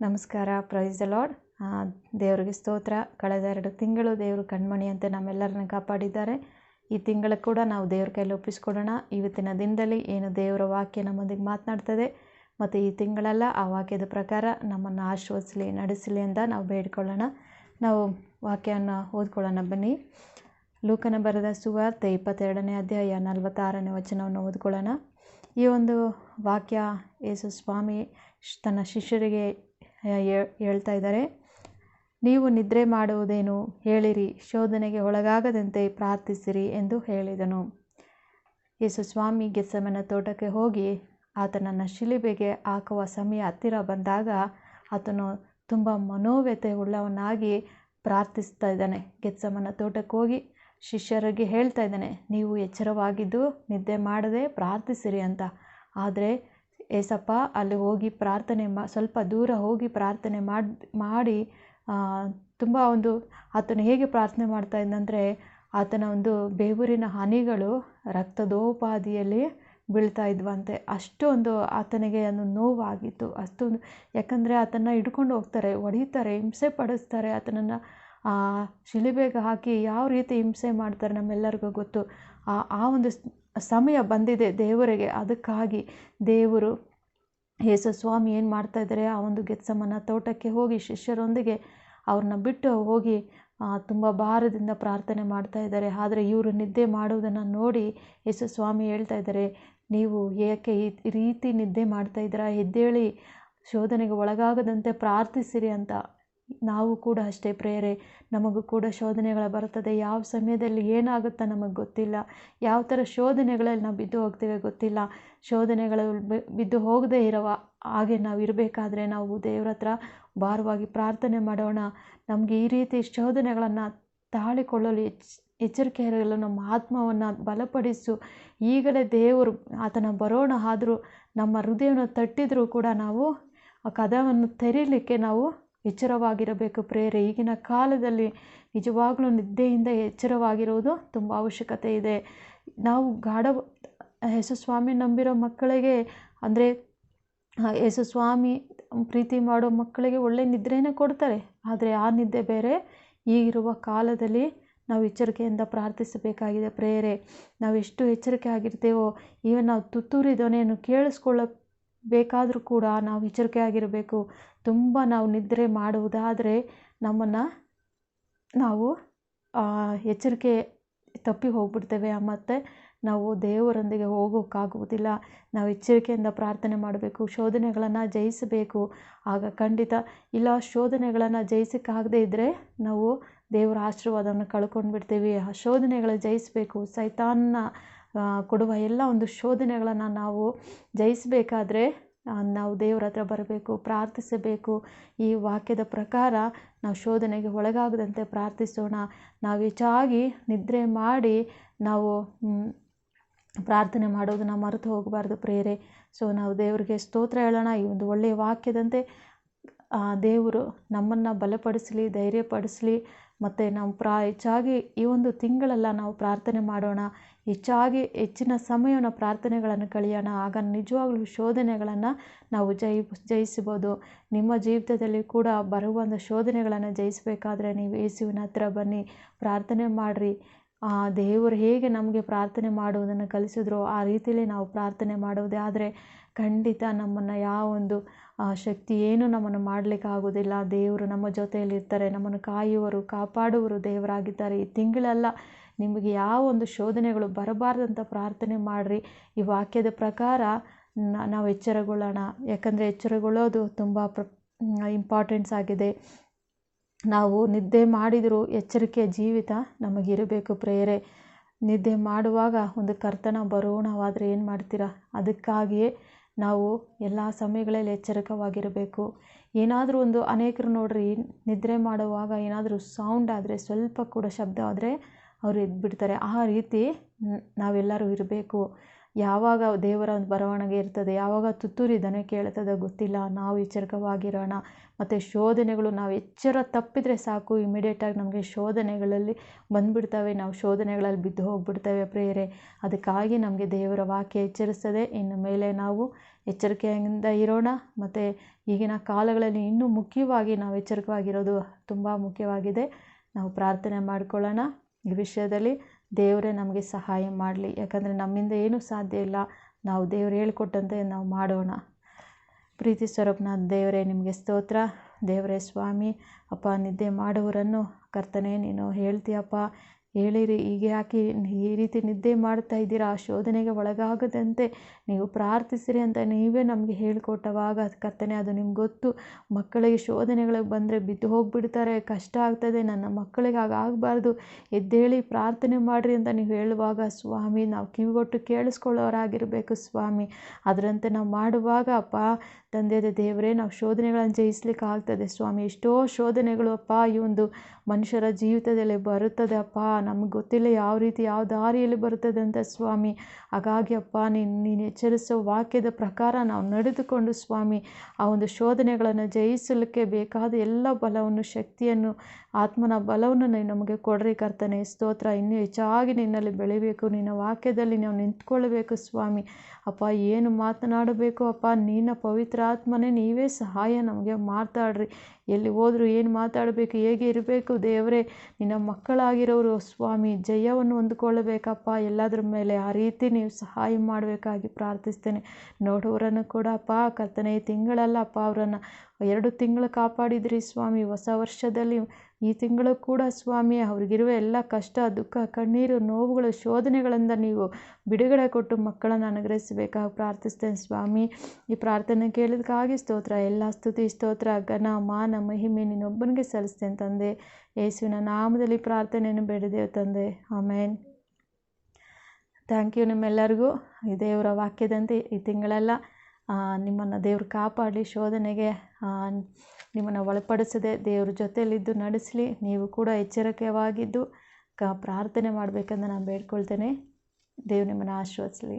ನಮಸ್ಕಾರ praise the lord ದೇವರಿಗೆ ಸ್ತೋತ್ರ. ಕಳೆದ ಎರಡು ತಿಂಗಳು ದೇವರು ಕಣ್ಮಣಿಯಂತೆ ನಮ್ಮೆಲ್ಲರನ್ನ ಕಾಪಾಡಿದ್ದಾರೆ. ಈ ತಿಂಗಳು ಕೂಡ ನಾವು ದೇವ್ರ ಕೈಲಿ ಒಪ್ಪಿಸ್ಕೊಡೋಣ. ಇವತ್ತಿನ ದಿನದಲ್ಲಿ ಏನು ದೇವರ ವಾಕ್ಯ ನಮ್ಮೊಂದಿಗೆ ಮಾತನಾಡ್ತದೆ, ಮತ್ತು ಈ ತಿಂಗಳೆಲ್ಲ ಆ ವಾಕ್ಯದ ಪ್ರಕಾರ ನಮ್ಮನ್ನು ಆಶ್ವಸಿಲಿ ನಡೆಸಲಿ ಅಂತ ನಾವು ಬೇಡ್ಕೊಳ್ಳೋಣ. ನಾವು ವಾಕ್ಯವನ್ನು ಓದ್ಕೊಳ್ಳೋಣ ಬನ್ನಿ. ಲೂಕನ ಬರೆದ ಸುವಾರ್ತೆ ಇಪ್ಪತ್ತೆರಡನೇ ಅಧ್ಯಾಯ ನಲವತ್ತಾರನೇ ವಚನವನ್ನು ಓದ್ಕೊಳ್ಳೋಣ. ಈ ಒಂದು ವಾಕ್ಯ ಯೇಸು ಸ್ವಾಮಿ, ತನ್ನ ಶಿಷ್ಯರಿಗೆ ಹೇಳ್ತಾ ಇದ್ದಾರೆ. ನೀವು ನಿದ್ರೆ ಮಾಡುವುದೇನು? ಹೇಳಿರಿ, ಶೋಧನೆಗೆ ಒಳಗಾಗದಂತೆ ಪ್ರಾರ್ಥಿಸಿರಿ ಎಂದು ಹೇಳಿದನು. ಯೇಸು ಸ್ವಾಮಿ ಗೆಸ್ಸಮನ ತೋಟಕ್ಕೆ ಹೋಗಿ ಆತನನ್ನು ಶಿಲುಬೆಗೆ ಹಾಕುವ ಸಮಯ ಹತ್ತಿರ ಬಂದಾಗ ಆತನು ತುಂಬ ಮನೋವ್ಯತೆ ಉಳ್ಳವನಾಗಿ ಪ್ರಾರ್ಥಿಸ್ತಾ ಇದ್ದಾನೆ. ಗೆತ್ಸಮನ ತೋಟಕ್ಕೆ ಹೋಗಿ ಶಿಷ್ಯರಿಗೆ ಹೇಳ್ತಾ ಇದ್ದಾನೆ, ನೀವು ಎಚ್ಚರವಾಗಿದ್ದು ನಿದ್ದೆ ಮಾಡದೆ ಪ್ರಾರ್ಥಿಸಿರಿ ಅಂತ. ಆದರೆ ಏಸಪ್ಪ, ಅಲ್ಲಿ ಹೋಗಿ ಪ್ರಾರ್ಥನೆ ಮಾ, ಸ್ವಲ್ಪ ದೂರ ಹೋಗಿ ಪ್ರಾರ್ಥನೆ ಮಾಡಿ ಮಾಡಿ ತುಂಬ ಒಂದು ಆತನು ಹೇಗೆ ಪ್ರಾರ್ಥನೆ ಮಾಡ್ತಾ ಇದ್ದಂದರೆ ಆತನ ಒಂದು ಬೇವೂರಿನ ಹನಿಗಳು ರಕ್ತದೋಪಾದಿಯಲ್ಲಿ ಬೀಳ್ತಾ ಇದ್ವಂತೆ. ಅಷ್ಟೊಂದು ಆತನಿಗೆ ಒಂದು ನೋವಾಗಿತ್ತು. ಅಷ್ಟೊಂದು, ಯಾಕಂದರೆ ಆತನ ಹಿಡ್ಕೊಂಡು ಹೋಗ್ತಾರೆ, ಹೊಡಿತಾರೆ, ಹಿಂಸೆ ಪಡಿಸ್ತಾರೆ ಆತನನ್ನು. ಶಿಲುಬೆಗೆ ಹಾಕಿ ಯಾವ ರೀತಿ ಹಿಂಸೆ ಮಾಡ್ತಾರೆ ನಮ್ಮೆಲ್ಲರಿಗೂ ಗೊತ್ತು. ಆ ಒಂದು ಸಮಯ ಬಂದಿದೆ ದೇವರಿಗೆ. ಅದಕ್ಕಾಗಿ ದೇವರು ಯೇಸು ಸ್ವಾಮಿ ಏನು ಮಾಡ್ತಾ ಇದ್ದಾರೆ? ಆ ಒಂದು ಗೆತ್ಸಮನ ತೋಟಕ್ಕೆ ಹೋಗಿ, ಶಿಷ್ಯರೊಂದಿಗೆ ಅವ್ರನ್ನ ಬಿಟ್ಟು ಹೋಗಿ ತುಂಬ ಭಾರದಿಂದ ಪ್ರಾರ್ಥನೆ ಮಾಡ್ತಾ ಇದ್ದಾರೆ. ಆದರೆ ಇವರು ನಿದ್ದೆ ಮಾಡುವುದನ್ನು ನೋಡಿ ಯೇಸು ಸ್ವಾಮಿ ಹೇಳ್ತಾ ಇದ್ದಾರೆ, ನೀವು ಏಕೆ ಈ ರೀತಿ ನಿದ್ದೆ ಮಾಡ್ತಾ ಇದ್ದೀರಾ? ಎದ್ದೇಳಿ ಶೋಧನೆಗೆ ಒಳಗಾಗದಂತೆ ಪ್ರಾರ್ಥಿಸಿರಿ ಅಂತ. ನಾವು ಕೂಡ ಅಷ್ಟೇ ಪ್ರೇರೆ, ನಮಗೂ ಕೂಡ ಶೋಧನೆಗಳು ಬರುತ್ತದೆ. ಯಾವ ಸಮಯದಲ್ಲಿ ಏನಾಗುತ್ತೆ ನಮಗೆ ಗೊತ್ತಿಲ್ಲ. ಯಾವ ಥರ ಶೋಧನೆಗಳಲ್ಲಿ ನಾವು ಬಿದ್ದು ಹೋಗ್ತೇವೆ ಗೊತ್ತಿಲ್ಲ. ಶೋಧನೆಗಳು ಬಿದ್ದು ಹೋಗದೇ ಇರುವ ಹಾಗೆ ನಾವು ಇರಬೇಕಾದ್ರೆ ನಾವು ದೇವ್ರ ಹತ್ರ ಭಾರವಾಗಿ ಪ್ರಾರ್ಥನೆ ಮಾಡೋಣ. ನಮಗೆ ಈ ರೀತಿ ಶೋಧನೆಗಳನ್ನು ತಾಳಿಕೊಳ್ಳಲು ಎಚ್ ಎಚ್ಚರಿಕೆ ಇರಲು ನಮ್ಮ ಆತ್ಮವನ್ನು ಬಲಪಡಿಸು. ಈಗಲೇ ದೇವರು ಆತನ ಬರೋಣ ಆದರೂ ನಮ್ಮ ಹೃದಯವನ್ನು ತಟ್ಟಿದರೂ ಕೂಡ ನಾವು ಆ ಕದವನ್ನು ತೆರೀಲಿಕ್ಕೆ ನಾವು ಎಚ್ಚರವಾಗಿರಬೇಕು ಪ್ರೇರೆ. ಈಗಿನ ಕಾಲದಲ್ಲಿ ನಿಜವಾಗ್ಲೂ ನಿದ್ದೆಯಿಂದ ಎಚ್ಚರವಾಗಿರುವುದು ತುಂಬ ಅವಶ್ಯಕತೆ ಇದೆ. ನಾವು ಗಾಢ ಯೇಸು ಸ್ವಾಮಿ ನಂಬಿರೋ ಮಕ್ಕಳಿಗೆ, ಅಂದರೆ ಯೇಸು ಸ್ವಾಮಿ ಪ್ರೀತಿ ಮಾಡೋ ಮಕ್ಕಳಿಗೆ ಒಳ್ಳೆಯ ನಿದ್ರೆನೇ ಕೊಡ್ತಾರೆ. ಆದರೆ ಆ ನಿದ್ದೆ ಬೇರೆ. ಈಗಿರುವ ಕಾಲದಲ್ಲಿ ನಾವು ಎಚ್ಚರಿಕೆಯಿಂದ ಪ್ರಾರ್ಥಿಸಬೇಕಾಗಿದೆ ಪ್ರೇಯರೆ ನಾವು ಎಷ್ಟು ಎಚ್ಚರಿಕೆ ಆಗಿರ್ತೇವೋ, ಈವನ್ ನಾವು ತುತ್ತೂರಿ ಧ್ವನಿಯನ್ನು ಕೇಳಿಸ್ಕೊಳ್ಳಬೇಕಾದ್ರೂ ಕೂಡ ನಾವು ಎಚ್ಚರಿಕೆ ಆಗಿರಬೇಕು ತುಂಬ ನಾವು ನಿದ್ರೆ ಮಾಡುವುದಾದರೆ ನಮ್ಮನ್ನು ನಾವು ಎಚ್ಚರಿಕೆ ತಪ್ಪಿ ಹೋಗ್ಬಿಡ್ತೇವೆ. ಮತ್ತು ನಾವು ದೇವರೊಂದಿಗೆ ಹೋಗೋಕ್ಕಾಗುವುದಿಲ್ಲ. ನಾವು ಎಚ್ಚರಿಕೆಯಿಂದ ಪ್ರಾರ್ಥನೆ ಮಾಡಬೇಕು. ಶೋಧನೆಗಳನ್ನು ಜಯಿಸಬೇಕು. ಆಗ ಖಂಡಿತ ಇಲ್ಲ, ಶೋಧನೆಗಳನ್ನು ಜಯಿಸೋಕ್ಕಾಗದೇ ಇದ್ದರೆ ನಾವು ದೇವರ ಆಶೀರ್ವಾದವನ್ನು ಕಳ್ಕೊಂಡು ಬಿಡ್ತೀವಿ ಆ ಶೋಧನೆಗಳು ಜಯಿಸಬೇಕು. ಸೈತಾನ್ನ ಕೊಡುವ ಎಲ್ಲ ಒಂದು ಶೋಧನೆಗಳನ್ನು ನಾವು ಜಯಿಸಬೇಕಾದ್ರೆ ನಾವು ದೇವರ ಹತ್ರ ಬರಬೇಕು, ಪ್ರಾರ್ಥಿಸಬೇಕು. ಈ ವಾಕ್ಯದ ಪ್ರಕಾರ ನಾವು ಶೋಧನೆಗೆ ಒಳಗಾಗದಂತೆ ಪ್ರಾರ್ಥಿಸೋಣ. ನಾವು ಹೆಚ್ಚಾಗಿ ನಿದ್ರೆ ಮಾಡಿ ನಾವು ಪ್ರಾರ್ಥನೆ ಮಾಡೋದನ್ನು ಮರೆತು ಹೋಗಬಾರ್ದು ಪ್ರೇರೆ ಸೊ ನಾವು ದೇವರಿಗೆ ಸ್ತೋತ್ರ ಹೇಳೋಣ. ಈ ಒಂದು ಒಳ್ಳೆಯ ವಾಕ್ಯದಂತೆ ದೇವರು ನಮ್ಮನ್ನು ಬಲಪಡಿಸಲಿ, ಧೈರ್ಯಪಡಿಸಲಿ, ಮತ್ತು ನಾವು ಪ್ರಾ, ಹೆಚ್ಚಾಗಿ ಈ ಒಂದು ತಿಂಗಳೆಲ್ಲ ನಾವು ಪ್ರಾರ್ಥನೆ ಮಾಡೋಣ, ಹೆಚ್ಚಾಗಿ ಹೆಚ್ಚಿನ ಸಮಯವನ್ನು ಪ್ರಾರ್ಥನೆಗಳನ್ನು ಕಳೆಯೋಣ, ಆಗ ನಿಜವಾಗ್ಲೂ ಶೋಧನೆಗಳನ್ನು ನಾವು ಜಯ ಜಯಿಸ್ಬೋದು. ನಿಮ್ಮ ಜೀವಿತದಲ್ಲಿ ಕೂಡ ಬರುವಂಥ ಶೋಧನೆಗಳನ್ನು ಜಯಿಸಬೇಕಾದ್ರೆ ನೀವು ಯೇಸುವಿನ ಹತ್ರ ಬನ್ನಿ, ಪ್ರಾರ್ಥನೆ ಮಾಡಿರಿ. ದೇವರು ಹೇಗೆ ನಮಗೆ ಪ್ರಾರ್ಥನೆ ಮಾಡುವುದನ್ನು ಕಲಿಸಿದ್ರೋ ಆ ರೀತಿಯಲ್ಲಿ ನಾವು ಪ್ರಾರ್ಥನೆ ಮಾಡುವುದೇ. ಆದರೆ ಖಂಡಿತ ನಮ್ಮನ್ನು ಯಾವ ಒಂದು ಶಕ್ತಿ ಏನು ನಮ್ಮನ್ನು ಮಾಡಲಿಕ್ಕೆ ಆಗೋದಿಲ್ಲ ದೇವರು ನಮ್ಮ ಜೊತೆಯಲ್ಲಿರ್ತಾರೆ. ನಮ್ಮನ್ನು ಕಾಯುವರು, ಕಾಪಾಡುವರು ದೇವರಾಗಿದ್ದಾರೆ. ಈ ತಿಂಗಳೆಲ್ಲ ನಿಮಗೆ ಯಾವ ಒಂದು ಶೋಧನೆಗಳು ಬರಬಾರ್ದಂತ ಪ್ರಾರ್ಥನೆ ಮಾಡಿರಿ. ಈ ವಾಕ್ಯದ ಪ್ರಕಾರ ನಾವು ಎಚ್ಚರಗೊಳ್ಳೋಣ. ಯಾಕಂದರೆ ಎಚ್ಚರಗೊಳ್ಳೋದು ತುಂಬ ಪ್ರ ಇಂಪಾರ್ಟೆನ್ಸ್ ಆಗಿದೆ. ನಾವು ನಿದ್ದೆ ಮಾಡಿದರೂ ಎಚ್ಚರಿಕೆಯ ಜೀವಿತ ನಮಗಿರಬೇಕು ಪ್ರೇರೆ ನಿದ್ದೆ ಮಾಡುವಾಗ ಒಂದು ಕರ್ತನ ಬರೋಣವಾದರೆ ಏನು ಮಾಡ್ತೀರಾ? ಅದಕ್ಕಾಗಿಯೇ ನಾವು ಎಲ್ಲ ಸಮಯಗಳಲ್ಲಿ ಎಚ್ಚರಿಕವಾಗಿರಬೇಕು. ಏನಾದರೂ ಒಂದು ಅನೇಕರು ನೋಡ್ರಿ, ನಿದ್ರೆ ಮಾಡುವಾಗ ಏನಾದರೂ ಸೌಂಡ್ ಆದರೆ, ಸ್ವಲ್ಪ ಕೂಡ ಶಬ್ದ ಆದರೆ ಅವರು ಎದ್ಬಿಡ್ತಾರೆ. ಆ ರೀತಿ ನಾವೆಲ್ಲರೂ ಇರಬೇಕು. ಯಾವಾಗ ದೇವರ ಬರವಣಿಗೆ ಇರ್ತದೆ, ಯಾವಾಗ ತುತ್ತೂರಿ ದನ ಕೇಳ್ತದೆ ಗೊತ್ತಿಲ್ಲ. ನಾವು ಎಚ್ಚರಿಕವಾಗಿರೋಣ ಮತ್ತು ಶೋಧನೆಗಳು, ನಾವು ಎಚ್ಚರ ತಪ್ಪಿದರೆ ಸಾಕು. ಇಮಿಡಿಯೇಟಾಗಿ ನಮಗೆ ಶೋಧನೆಗಳಲ್ಲಿ ಬಂದುಬಿಡ್ತವೆ. ನಾವು ಶೋಧನೆಗಳಲ್ಲಿ ಬಿದ್ದು ಹೋಗ್ಬಿಡ್ತೇವೆ ಪ್ರೇಯರೆ. ಅದಕ್ಕಾಗಿ ನಮಗೆ ದೇವರ ವಾಕ್ಯ ಎಚ್ಚರಿಸ್ತದೆ. ಇನ್ನು ಮೇಲೆ ನಾವು ಎಚ್ಚರಿಕೆಯಿಂದ ಇರೋಣ. ಮತ್ತು ಈಗಿನ ಕಾಲಗಳಲ್ಲಿ ಇನ್ನೂ ಮುಖ್ಯವಾಗಿ ನಾವು ಎಚ್ಚರಿಕವಾಗಿರೋದು ತುಂಬ ಮುಖ್ಯವಾಗಿದೆ. ನಾವು ಪ್ರಾರ್ಥನೆ ಮಾಡಿಕೊಳ್ಳೋಣ. ಈ ವಿಷಯದಲ್ಲಿ ದೇವರೇ ನಮಗೆ ಸಹಾಯ ಮಾಡಲಿ. ಯಾಕಂದರೆ ನಮ್ಮಿಂದ ಏನೂ ಸಾಧ್ಯ ಇಲ್ಲ. ನಾವು ದೇವ್ರು ಹೇಳ್ಕೊಟ್ಟಂತೆ ನಾವು ಮಾಡೋಣ. ಪ್ರೀತಿ ಸ್ವರೂಪನಾಥ ದೇವರೇ, ನಿಮಗೆ ಸ್ತೋತ್ರ. ದೇವರೇ ಸ್ವಾಮಿ, ಅಪ್ಪ ನಿದ್ದೆ ಮಾಡುವವರನ್ನು ಕರ್ತನೆ ನೀನು ಹೇಳ್ತೀಯಪ್ಪ. ಹೇಳಿರಿ, ಹೀಗೆ ಯಾಕೆ ಈ ರೀತಿ ನಿದ್ದೆ ಮಾಡ್ತಾ ಇದ್ದೀರಾ? ಆ ಶೋಧನೆಗೆ ಒಳಗಾಗದಂತೆ ನೀವು ಪ್ರಾರ್ಥಿಸಿರಿ ಅಂತ ನೀವೇ ನಮಗೆ ಹೇಳಿಕೊಟ್ಟವಾಗ ಕರ್ತನೆ, ಅದು ನಿಮ್ಗೆ ಗೊತ್ತು. ಮಕ್ಕಳಿಗೆ ಶೋಧನೆಗಳಿಗೆ ಬಂದರೆ ಬಿದ್ದು ಹೋಗಿಬಿಡ್ತಾರೆ, ಕಷ್ಟ ಆಗ್ತದೆ, ನನ್ನ ಮಕ್ಕಳಿಗೆ ಹಾಗಾಗಬಾರ್ದು ಎದ್ದೇಳಿ ಪ್ರಾರ್ಥನೆ ಮಾಡಿರಿ ಅಂತ ನೀವು ಹೇಳುವಾಗ, ಸ್ವಾಮಿ, ನಾವು ಕಿವಿಗೊಟ್ಟು ಕೇಳಿಸ್ಕೊಳ್ಳೋರಾಗಿರಬೇಕು ಸ್ವಾಮಿ. ಅದರಂತೆ ನಾವು ಮಾಡುವಾಗ, ಅಪ್ಪ ತಂದೆಯ ದೇವರೇ, ನಾವು ಶೋಧನೆಗಳನ್ನು ಜಯಿಸ್ಲಿಕ್ಕೆ ಆಗ್ತದೆ. ಸ್ವಾಮಿ, ಎಷ್ಟೋ ಶೋಧನೆಗಳು, ಅಪ್ಪ, ಈ ಒಂದು ಮನುಷ್ಯರ ಜೀವಿತದಲ್ಲಿ ಬರುತ್ತದೆ ಅಪ್ಪ. ನಮ್ಗೆ ಗೊತ್ತಿಲ್ಲ ಯಾವ ರೀತಿ ಯಾವ ದಾರಿಯಲ್ಲಿ ಬರುತ್ತದೆ ಅಂತ ಸ್ವಾಮಿ. ಹಾಗಾಗಿ ಅಪ್ಪ, ನೀನು ನೀನು ಎಚ್ಚರಿಸೋ ವಾಕ್ಯದ ಪ್ರಕಾರ ನಾವು ನಡೆದುಕೊಂಡು ಸ್ವಾಮಿ, ಆ ಒಂದು ಶೋಧನೆಗಳನ್ನು ಜಯಿಸಲಿಕ್ಕೆ ಬೇಕಾದ ಎಲ್ಲ ಬಲವನ್ನು, ಶಕ್ತಿಯನ್ನು, ಆತ್ಮನ ಬಲವನ್ನು ನೀನು ನಮಗೆ ಕೊಡ್ರಿ ಕರ್ತನೆ. ಸ್ತೋತ್ರ, ಇನ್ನೂ ಹೆಚ್ಚಾಗಿ ನಿನ್ನಲ್ಲಿ ಬೆಳಿಬೇಕು. ನಿನ್ನ ವಾಕ್ಯದಲ್ಲಿ ನಾವು ನಿಂತ್ಕೊಳ್ಬೇಕು ಸ್ವಾಮಿ. ಅಪ್ಪ, ಏನು ಮಾತನಾಡಬೇಕು ಅಪ್ಪ? ನಿನ್ನ ಪವಿತ್ರ ಆತ್ಮನೇ ನೀವೇ ಸಹಾಯ ನಮಗೆ ಮಾತಾಡ್ರಿ ಎಲ್ಲಿ ಹೋದರೂ ಏನು ಮಾತಾಡಬೇಕು, ಹೇಗೆ ಇರಬೇಕು? ದೇವರೇ, ನಿನ್ನ ಮಕ್ಕಳಾಗಿರೋರು ಸ್ವಾಮಿ, ಜಯವನ್ನು ಹೊಂದ್ಕೊಳ್ಬೇಕಪ್ಪ. ಎಲ್ಲದರ ಮೇಲೆ ಆ ರೀತಿ ನೀವು ಸಹಾಯ ಮಾಡಬೇಕಾಗಿ ಪ್ರಾರ್ಥಿಸ್ತೇನೆ. ನೋಡೋರನ್ನು ಕೂಡ ಅಪ್ಪ ಕರ್ತನೆ, ಈ ತಿಂಗಳಲ್ಲಪ್ಪ, ಅವರನ್ನು ಎರಡು ತಿಂಗಳು ಕಾಪಾಡಿದ್ರಿ ಸ್ವಾಮಿ. ಹೊಸ ವರ್ಷದಲ್ಲಿ ಈ ತಿಂಗಳು ಕೂಡ ಸ್ವಾಮಿ, ಅವ್ರಿಗಿರುವ ಎಲ್ಲ ಕಷ್ಟ, ದುಃಖ, ಕಣ್ಣೀರು, ನೋವುಗಳು, ಶೋಧನೆಗಳಿಂದ ನೀವು ಬಿಡುಗಡೆ ಕೊಟ್ಟು ಮಕ್ಕಳನ್ನು ಅನುಗ್ರಹಿಸಬೇಕಾಗಿ ಪ್ರಾರ್ಥಿಸ್ತೇನೆ ಸ್ವಾಮಿ. ಈ ಪ್ರಾರ್ಥನೆ ಕೇಳಿದಕ್ಕಾಗಿ ಸ್ತೋತ್ರ. ಎಲ್ಲ ಸ್ತುತಿ, ಸ್ತೋತ್ರ, ಘನ, ಮಾನ ಮಹಿಮೆ ನಿನ್ನೊಬ್ಬನಿಗೆ ಸಲ್ಲಿಸ್ತೇನೆ ತಂದೆ. ಯೇಸುವಿನ ನಾಮದಲ್ಲಿ ಪ್ರಾರ್ಥನೆಯನ್ನು ಬೇಡಿದೆವು ತಂದೆ. ಆಮೇನ್. ಥ್ಯಾಂಕ್ ಯು ನಿಮ್ಮೆಲ್ಲರಿಗೂ. ಈ ದೇವರ ವಾಕ್ಯದಂತೆ ಈ ತಿಂಗಳೆಲ್ಲ ನಿಮ್ಮನ್ನು ದೇವರು ಕಾಪಾಡಲಿ, ಶೋಧನೆಗೆ ನಿಮ್ಮನ್ನು ಒಳಪಡಿಸದೆ ದೇವ್ರ ಜೊತೆಯಲ್ಲಿದ್ದು ನಡೆಸಲಿ. ನೀವು ಕೂಡ ಎಚ್ಚರಿಕೆವಾಗಿದ್ದು ಕ, ಪ್ರಾರ್ಥನೆ ಮಾಡಬೇಕಂತ ನಾನು ಬೇಡ್ಕೊಳ್ತೇನೆ. ದೇವ್ರು ನಿಮ್ಮನ್ನು ಆಶೀರ್ವದಿಸಲಿ